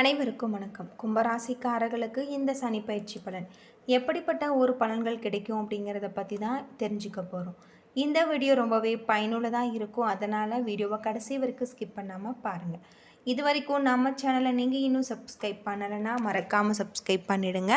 அனைவருக்கும் வணக்கம். கும்பராசிக்காரர்களுக்கு இந்த சனி பயிற்சி பலன். எப்படிப்பட்ட ஒரு பலன்கள் கிடைக்கும் அப்படிங்கிறத பற்றி தான் தெரிஞ்சுக்க போகிறோம் இந்த வீடியோ ரொம்பவே பயனுள்ளதாக இருக்கும். அதனால் வீடியோவை கடைசி வரைக்கும் ஸ்கிப் பண்ணாமல் பாருங்கள் இது வரைக்கும் நம்ம சேனலை நீங்கள் இன்னும் சப்ஸ்கிரைப் பண்ணலைன்னா மறக்காமல் சப்ஸ்கிரைப் பண்ணிடுங்க.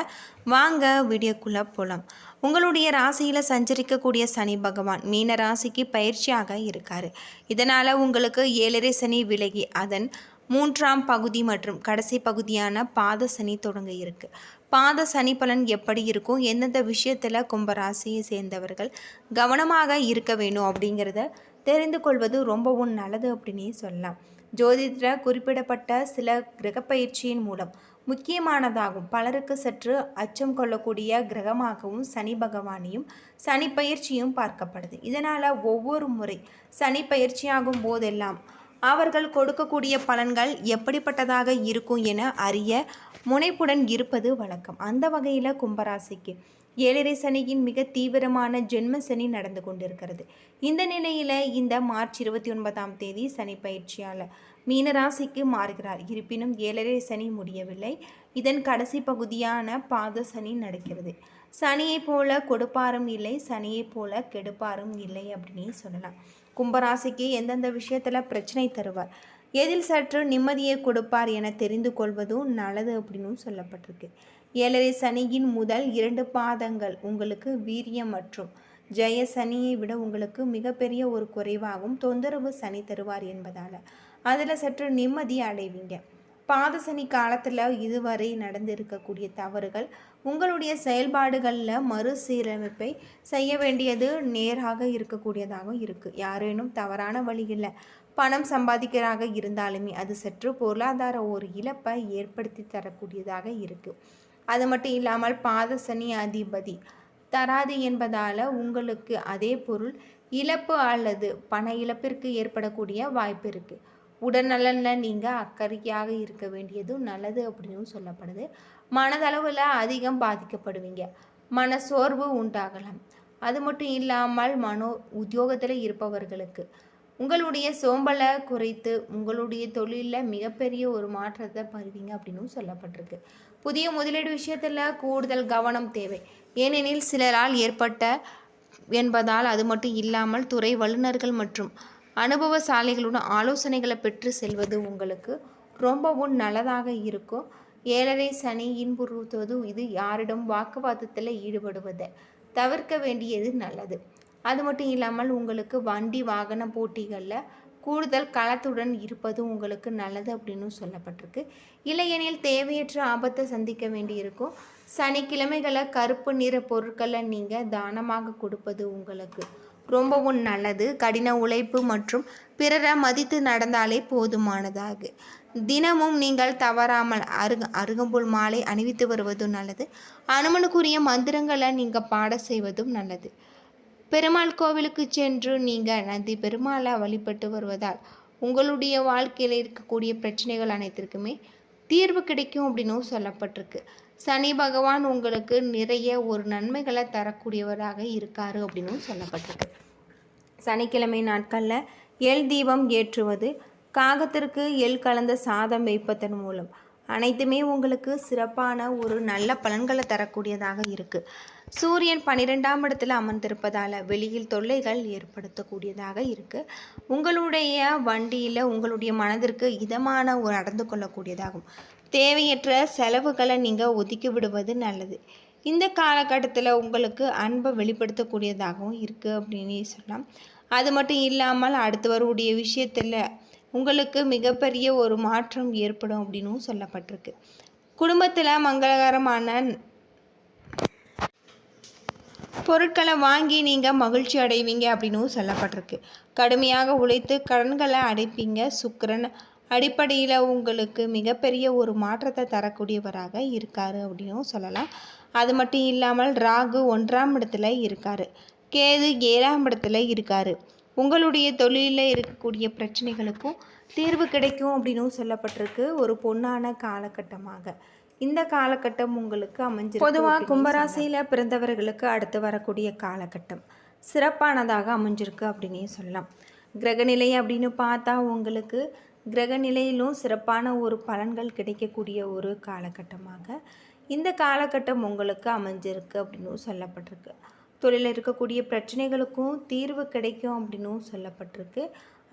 வாங்க வீடியோக்குள்ளே போகலாம் உங்களுடைய ராசியில் சஞ்சரிக்கக்கூடிய சனி பகவான் மீன ராசிக்கு பயிற்சியாக இருக்கார். இதனால் உங்களுக்கு ஏழரை சனி விலகி அதன் மூன்றாம் பகுதி மற்றும் கடைசி பகுதியான பாத சனி தொடங்க இருக்கு. பாத சனி பலன் எப்படி இருக்கும் எந்தெந்த விஷயத்தில் கும்பராசியை சேர்ந்தவர்கள் கவனமாக இருக்க வேணும் அப்படிங்கிறத தெரிந்து கொள்வது ரொம்பவும் நல்லது அப்படின்னே சொல்லலாம். ஜோதிடத்தில் குறிப்பிடப்பட்ட சில கிரகப்பயிற்சியின் மூலம் முக்கியமானதாகும். பலருக்கு சற்று அச்சம் கொள்ளக்கூடிய கிரகமாகவும் சனி பகவானையும் சனி பயிற்சியும் பார்க்கப்படுது. இதனால் ஒவ்வொரு முறை சனி பயிற்சியாகும் போதெல்லாம் அவர்கள் கொடுக்கக்கூடிய பலன்கள் எப்படிப்பட்டதாக இருக்கும் என அறிய முனைப்புடன் இருப்பது வழக்கம். அந்த வகையில் கும்பராசிக்கு ஏழரை சனியின் மிக தீவிரமான ஜென்ம சனி நடந்து கொண்டிருக்கிறது. இந்த நிலையில் இந்த மார்ச் இருபத்தி ஒன்பதாம் தேதி சனி பயிற்சியாளர் மீனராசிக்கு மாறுகிறார். இருப்பினும் ஏழரை சனி முடியவில்லை. இதன் கடைசி பகுதியான பாத சனி நடக்கிறது. சனியைப் போல கொடுப்பாரும் இல்லை சனியைப் போல கெடுப்பாரும் இல்லை அப்படின்னு சொல்லலாம். கும்பராசிக்கு எந்தெந்த விஷயத்தில் பிரச்சனை தருவார்? எதில் சற்று நிம்மதியை கொடுப்பார் என தெரிந்து கொள்வதும் நல்லது அப்படின்னு சொல்லப்பட்டிருக்கு. ஏழரை சனியின் முதல் இரண்டு பாதங்கள் உங்களுக்கு வீரியம் மற்றும் ஜெய சனியை விட உங்களுக்கு மிகப்பெரிய ஒரு குறைவாகவும் தொந்தரவு சனி தருவார் என்பதால். அதில் சற்று நிம்மதி அடைவீங்க. பாதசனி காலத்தில் இதுவரை நடந்திருக்கக்கூடிய தவறுகள் உங்களுடைய செயல்பாடுகளில் மறுசீரமைப்பை செய்ய வேண்டியது நேராக இருக்கக்கூடியதாகவும் இருக்குது யாரேனும் தவறான வழியில் பணம் சம்பாதிக்கிறாக இருந்தாலுமே அது சற்று பொருளாதார ஒரு இழப்பை ஏற்படுத்தி தரக்கூடியதாக இருக்குது அது மட்டும் இல்லாமல் பாதசனி அதிபதி தராது என்பதால் உங்களுக்கு அதே பொருள் இழப்பு அல்லது பண இழப்பிற்கு ஏற்படக்கூடிய வாய்ப்பு இருக்குது உடல்நலனில் நீங்கள் அக்கறையாக இருக்க வேண்டியதும் நல்லது அப்படின்னு சொல்லப்படுது. மனதளவில் அதிகம் பாதிக்கப்படுவீங்க. மன சோர்வு உண்டாகலாம். அது மட்டும் இல்லாமல் மனோ உத்தியோகத்தில் இருப்பவர்களுக்கு. உங்களுடைய சோம்பலை குறைத்து உங்களுடைய தொழிலில் மிகப்பெரிய ஒரு மாற்றத்தை பருவீங்க அப்படின்னு சொல்லப்பட்டிருக்கு. புதிய முதலீடு விஷயத்தில் கூடுதல் கவனம் தேவை. ஏனெனில் சிலரால் ஏற்பட்ட என்பதால் அது மட்டும் இல்லாமல் துறை வல்லுநர்கள் மற்றும் அனுபவசாலிகளுடன் ஆலோசனைகளை பெற்று செல்வது உங்களுக்கு ரொம்பவும் நல்லதாக இருக்கும். ஏழரை சனி இன்புறுத்துவது இது யாரிடம் வாக்குவாதத்தில் ஈடுபடுவதை? தவிர்க்க வேண்டியது நல்லது. அது மட்டும் இல்லாமல் உங்களுக்கு வண்டி வாகன போட்டிகளில் கூடுதல் களத்துடன் இருப்பது உங்களுக்கு நல்லது அப்படின்னு சொல்லப்பட்டிருக்கு. இல்லையெனில் தேவையற்ற ஆபத்தை சந்திக்க வேண்டியிருக்கும். சனிக்கிழமைகளை கருப்பு நிற பொருட்களை நீங்கள் தானமாக கொடுப்பது உங்களுக்கு ரொம்பவும் நல்லது. கடின உழைப்பு மற்றும் பிறரை மதித்து நடந்தாலே போதுமானதாக. தினமும் நீங்கள் தவறாமல் அருக அருகம்புல் மாலை அணிவித்து வருவதும் நல்லது. அனுமனுக்குரிய மந்திரங்களை நீங்கள் பாட செய்வதும் நல்லது. பெருமாள் கோவிலுக்கு சென்று நீங்கள் நந்தி பெருமாளை வழிபட்டு வருவதால் உங்களுடைய வாழ்க்கையில் இருக்கக்கூடிய பிரச்சனைகள் அனைத்திற்குமே தீர்வு கிடைக்கும் அப்படின்னும் சொல்லப்பட்டிருக்கு. சனி பகவான் உங்களுக்கு நிறைய ஒரு நன்மைகளை தரக்கூடியவராக இருக்காரு அப்படின்னும் சொல்லப்பட்டிருக்கு. சனிக்கிழமை நாட்களில் எல் தீபம் ஏற்றுவது காகத்திற்கு எல் கலந்த சாதம் வைப்பதன் மூலம். அனைத்துமே உங்களுக்கு சிறப்பான ஒரு நல்ல பலன்களை தரக்கூடியதாக இருக்குது சூரியன் பன்னிரெண்டாம் இடத்துல அமர்ந்திருப்பதால் வெளியில் தொல்லைகள் ஏற்படுத்தக்கூடியதாக இருக்குது உங்களுடைய வண்டியில் உங்களுடைய மனதிற்கு இதமான ஒரு நடந்து கொள்ளக்கூடியதாகும். தேவையற்ற செலவுகளை நீங்கள் ஒதுக்கி விடுவது நல்லது. இந்த காலகட்டத்தில் உங்களுக்கு அன்பை வெளிப்படுத்தக்கூடியதாகவும் இருக்குது அப்படின்னு சொல்லலாம். அது மட்டும் இல்லாமல் அடுத்து வரக்கூடிய விஷயத்தில் உங்களுக்கு மிகப்பெரிய ஒரு மாற்றம் ஏற்படும் அப்படின்னும் சொல்லப்பட்டிருக்கு. குடும்பத்தில் மங்களகரமான பொருட்களை வாங்கி நீங்கள் மகிழ்ச்சி அடைவீங்க அப்படின்னும் சொல்லப்பட்டிருக்கு. கடுமையாக உழைத்து கடன்களை அடைப்பீங்க. சுக்கரன் அடிப்படையில் உங்களுக்கு மிகப்பெரிய ஒரு மாற்றத்தை தரக்கூடியவராக இருக்கார் அப்படின்னும் சொல்லலாம். அது மட்டும் இல்லாமல் ராகு ஒன்றாம் இடத்துல இருக்கார். கேது ஏழாம் இடத்துல இருக்கார். உங்களுடைய தொழிலில் இருக்கக்கூடிய பிரச்சனைகளுக்கும் தீர்வு கிடைக்கும் அப்படின்னும் சொல்லப்பட்டிருக்கு ஒரு பொன்னான காலகட்டமாக. இந்த காலகட்டம் உங்களுக்கு அமைஞ்சு பொதுவாக கும்பராசியில் பிறந்தவர்களுக்கு அடுத்து வரக்கூடிய காலகட்டம். சிறப்பானதாக அமைஞ்சிருக்கு அப்படின்னே சொல்லலாம். கிரகநிலை அப்படின்னு பார்த்தா உங்களுக்கு கிரக நிலையிலும் சிறப்பான ஒரு பலன்கள் கிடைக்கக்கூடிய ஒரு காலகட்டமாக இந்த காலகட்டம் உங்களுக்கு அமைஞ்சிருக்கு அப்படின்னும் சொல்லப்பட்டிருக்கு. தொழிலில் இருக்கக்கூடிய பிரச்சனைகளுக்கும் தீர்வு கிடைக்கும் அப்படின்னும் சொல்லப்பட்டிருக்கு.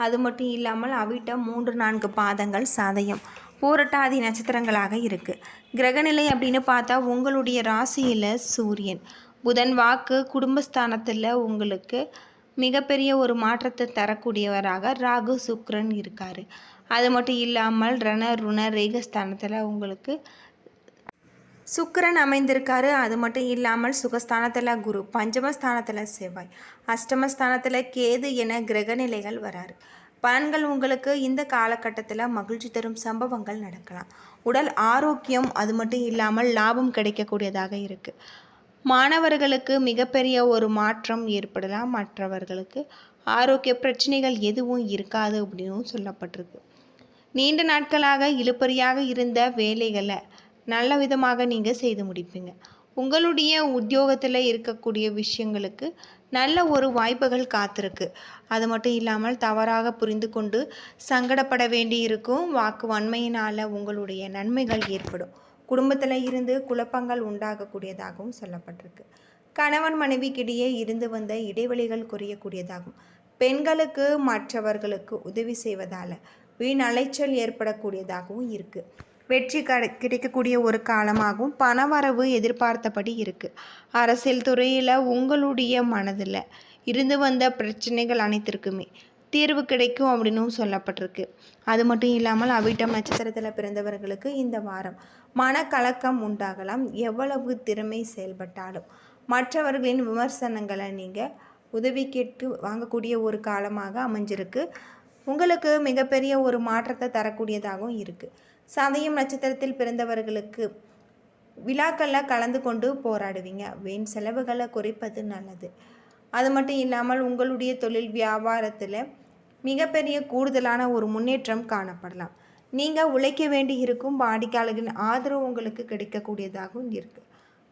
அது மட்டும் இல்லாமல் அவிட்டம் மூன்று நான்கு பாதங்கள் சாதயம். பூரட்டாதி நட்சத்திரங்களாக இருக்குது கிரகநிலை அப்படின்னு பார்த்தா உங்களுடைய ராசியில் சூரியன். புதன் வாக்கு குடும்பஸ்தானத்தில் உங்களுக்கு மிகப்பெரிய ஒரு மாற்றத்தை தரக்கூடியவராக ராகு சுக்ரன் இருக்கார். அது மட்டும் இல்லாமல் ரண ருண ரேகஸ்தானத்தில் உங்களுக்கு சுக்கரன் அமைந்திருக்காரு. அது மட்டும் இல்லாமல் சுகஸ்தானத்தில் குரு பஞ்சமஸ்தானத்தில் செவ்வாய் அஷ்டமஸ்தானத்தில் கேது என கிரகநிலைகள் வராரு. பலன்கள் உங்களுக்கு இந்த காலகட்டத்தில் மகிழ்ச்சி தரும் சம்பவங்கள் நடக்கலாம். உடல் ஆரோக்கியம் அது மட்டும் இல்லாமல் லாபம் கிடைக்கக்கூடியதாக இருக்குது மாணவர்களுக்கு மிகப்பெரிய ஒரு மாற்றம் ஏற்படலாம். மற்றவர்களுக்கு ஆரோக்கிய பிரச்சனைகள் எதுவும் இருக்காது அப்படின்னும் சொல்லப்பட்டிருக்கு. நீண்ட நாட்களாக இழுப்பறியாக இருந்த வேலைகளை நல்ல விதமாக நீங்கள் செய்து முடிப்பீங்க. உங்களுடைய உத்தியோகத்தில் இருக்கக்கூடிய விஷயங்களுக்கு நல்ல ஒரு வாய்ப்புகள் காத்திருக்கு. அது மட்டும் இல்லாமல் தவறாக புரிந்து கொண்டு சங்கடப்பட வேண்டி இருக்கும். வாக்கு வன்மையினால் உங்களுடைய நன்மைகள் ஏற்படும். குடும்பத்தில் இருந்து குழப்பங்கள் உண்டாகக்கூடியதாகவும் சொல்லப்பட்டிருக்கு. கணவன் மனைவிக்கிடையே இருந்து வந்த இடைவெளிகள் குறையக்கூடியதாகும். பெண்களுக்கு மற்றவர்களுக்கு உதவி செய்வதால் வீண் அலைச்சல் ஏற்படக்கூடியதாகவும் இருக்குது வெற்றி கிடைக்கக்கூடிய ஒரு காலமாகவும் பணவரவு எதிர்பார்த்தபடி இருக்குது அரசியல் துறையில் உங்களுடைய மனதில் இருந்து வந்த பிரச்சனைகள் அனைத்திற்குமே தீர்வு கிடைக்கும் அப்படின்னும் சொல்லப்பட்டிருக்கு. அது மட்டும் இல்லாமல் அவிட்டம் நட்சத்திரத்தில் பிறந்தவர்களுக்கு இந்த வாரம் மனக்கலக்கம் உண்டாகலாம். எவ்வளவு திறமை செயல்பட்டாலும் மற்றவர்களின் விமர்சனங்களை நீங்கள் உதவி கேட்டு வாங்கக்கூடிய ஒரு காலமாக அமைஞ்சிருக்கு. உங்களுக்கு மிகப்பெரிய ஒரு மாற்றத்தை தரக்கூடியதாகவும் இருக்குது சதயம் நட்சத்திரத்தில் பிறந்தவர்களுக்கு விழாக்களில் கலந்து கொண்டு போராடுவீங்க. வீண் செலவுகளை குறைப்பது நல்லது. அது மட்டும் இல்லாமல் உங்களுடைய தொழில் வியாபாரத்தில் மிகப்பெரிய கூடுதலான ஒரு முன்னேற்றம் காணப்படலாம். நீங்கள் உழைக்க வேண்டி இருக்கும் வாடிக்கையாளர்களின் ஆதரவு உங்களுக்கு கிடைக்கக்கூடியதாகவும் இருக்குது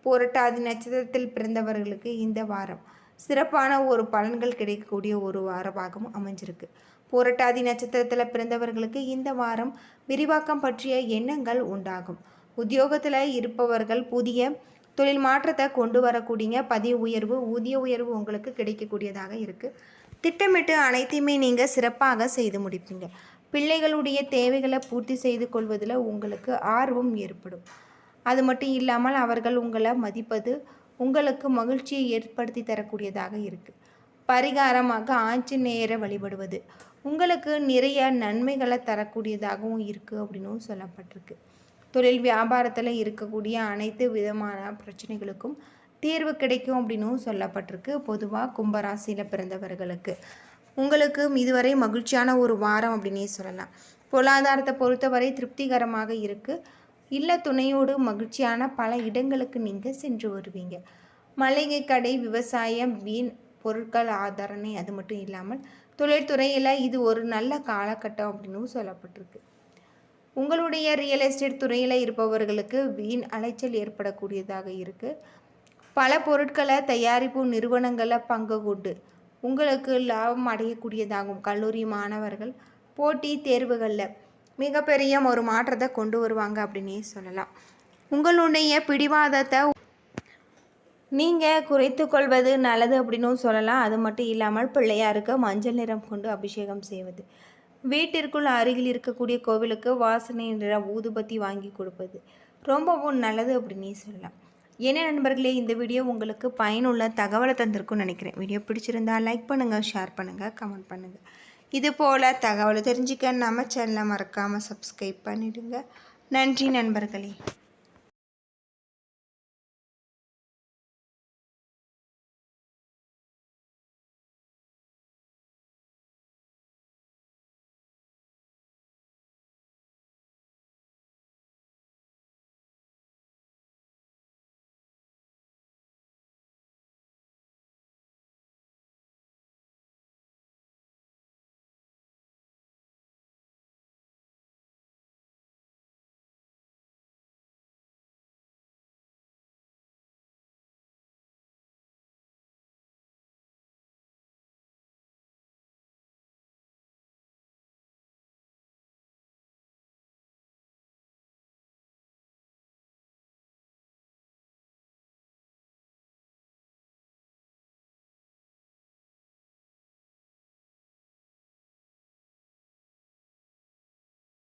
புரட்டாதி நட்சத்திரத்தில் பிறந்தவர்களுக்கு இந்த வாரம் சிறப்பான ஒரு பலன்கள் கிடைக்கக்கூடிய ஒரு வாரமாகவும் அமைஞ்சிருக்கு. புரட்டாதி நட்சத்திரத்தில் பிறந்தவர்களுக்கு இந்த வாரம் விரிவாக்கம் பற்றிய எண்ணங்கள் உண்டாகும். உத்தியோகத்தில் இருப்பவர்கள் புதிய தொழில் மாற்றத்தை கொண்டு வரக்கூடிய பதிவு உயர்வு ஊதிய உயர்வு உங்களுக்கு கிடைக்கக்கூடியதாக இருக்குது திட்டமிட்டு அனைத்தையுமே நீங்கள் சிறப்பாக செய்து முடிப்பீங்க. பிள்ளைகளுடைய தேவைகளை பூர்த்தி செய்து கொள்வதில் உங்களுக்கு ஆர்வம் ஏற்படும். அது மட்டும் இல்லாமல் அவர்கள் உங்களை மதிப்பது உங்களுக்கு மகிழ்ச்சியை ஏற்படுத்தி தரக்கூடியதாக இருக்குது பரிகாரமாக ஆஞ்சநேயரை வழிபடுவது உங்களுக்கு நிறைய நன்மைகளை தரக்கூடியதாகவும் இருக்குது அப்படின்னும் சொல்லப்பட்டிருக்கு. தொழில் வியாபாரத்தில் இருக்கக்கூடிய அனைத்து விதமான பிரச்சனைகளுக்கும் தீர்வு கிடைக்கும் அப்படின்னும் சொல்லப்பட்டிருக்கு. பொதுவாக கும்பராசியில் பிறந்தவர்களுக்கு. உங்களுக்கு இதுவரை மகிழ்ச்சியான ஒரு வாரம் அப்படின்னே சொல்லலாம். பொருளாதாரத்தை பொறுத்தவரை திருப்திகரமாக இருக்குது இல்ல துணையோடு மகிழ்ச்சியான பல இடங்களுக்கு நீங்கள் சென்று வருவீங்க. மளிகை கடை விவசாயம் வீண் பொருட்கள் ஆதரணை அது மட்டும் இல்லாமல் தொழில்துறையில் இது ஒரு நல்ல காலகட்டம் அப்படின்னு சொல்லப்பட்டிருக்கு. உங்களுடைய ரியல் எஸ்டேட் துறையில் இருப்பவர்களுக்கு வீண் அலைச்சல் ஏற்படக்கூடியதாக இருக்குது பல பொருட்களை தயாரிப்பு நிறுவனங்களில் பங்கு கொண்டு உங்களுக்கு லாபம் அடையக்கூடியதாகும் கல்லூரி மாணவர்கள். போட்டி தேர்வுகளில் மிகப்பெரிய ஒரு மாற்றத்தை கொண்டு வருவாங்க அப்படின்னே சொல்லலாம். உங்களுடைய பிடிவாதத்தை நீங்கள் குறைத்து கொள்வது நல்லது அப்படின்னும் சொல்லலாம். அது மட்டும் இல்லாமல் பிள்ளையாருக்கு மஞ்சள் நிறம் கொண்டு அபிஷேகம் செய்வது. வீட்டிற்குள் அருகில் இருக்கக்கூடிய கோவிலுக்கு வாசனை நிற ஊதுபத்தி வாங்கி கொடுப்பது. ரொம்பவும் நல்லது அப்படின்னே சொல்லலாம். என்ன நண்பர்களே இந்த வீடியோ உங்களுக்கு பயனுள்ள தகவலை தந்திருக்கும்னு நினைக்கிறேன். வீடியோ பிடிச்சிருந்தா லைக் பண்ணுங்கள் ஷேர் பண்ணுங்கள் கமெண்ட் பண்ணுங்கள் இது போல் தகவலை தெரிஞ்சுக்க நம்ம சேனலை மறக்காமல் சப்ஸ்கிரைப் பண்ணிவிடுங்க நன்றி நண்பர்களே.